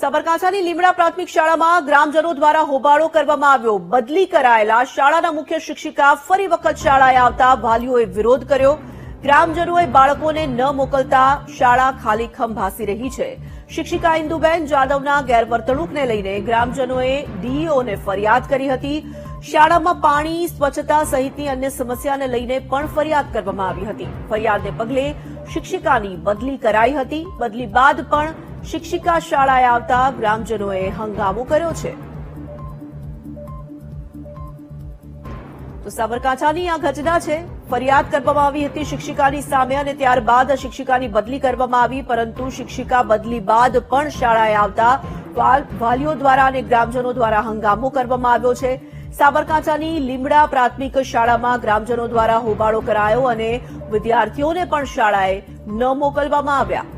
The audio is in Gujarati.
સાબરકાંઠાની લીમડા પ્રાથમિક શાળામાં ગ્રામજનો દ્વારા હોબાળો કરવામાં આવ્યો. બદલી કરાયેલા શાળાના મુખ્ય શિક્ષિકા ફરી વખત શાળાએ આવતા વાલીઓએ વિરોધ કર્યો. ગ્રામજનોએ બાળકોને ન મોકલતા શાળા ખાલીખમ ભાસી રહી છે. શિક્ષિકા ઇન્દુબેન જાદવના ગેરવર્તણૂકને લઈને ગ્રામજનોએ ડીઈઓને ફરિયાદ કરી હતી. શાળામાં પાણી, સ્વચ્છતા સહિતની અન્ય સમસ્યાને લઈને પણ ફરિયાદ કરવામાં આવી હતી. ફરિયાદને પગલે શિક્ષિકાની બદલી કરાઈ હતી. બદલી બાદ પણ શિક્ષિકા શાળાએ આવતા ગ્રામજનોએ હંગામો કર્યો છે. તો સાબરકાંઠાની આ ઘટના છે. ફરિયાદ કરવામાં આવી હતી શિક્ષિકાની સામે અને ત્યારબાદ શિક્ષિકાની બદલી કરવામાં આવી, પરંતુ શિક્ષિકા બદલી બાદ પણ શાળાએ આવતા વાલીઓ દ્વારા અને ગ્રામજનો દ્વારા હંગામો કરવામાં આવ્યો છે. સાબરકાંઠાની લીમડા પ્રાથમિક શાળામાં ગ્રામજનો દ્વારા હોબાળો કરાયો અને વિદ્યાર્થીઓને પણ શાળાએ ન મોકલવામાં આવ્યા.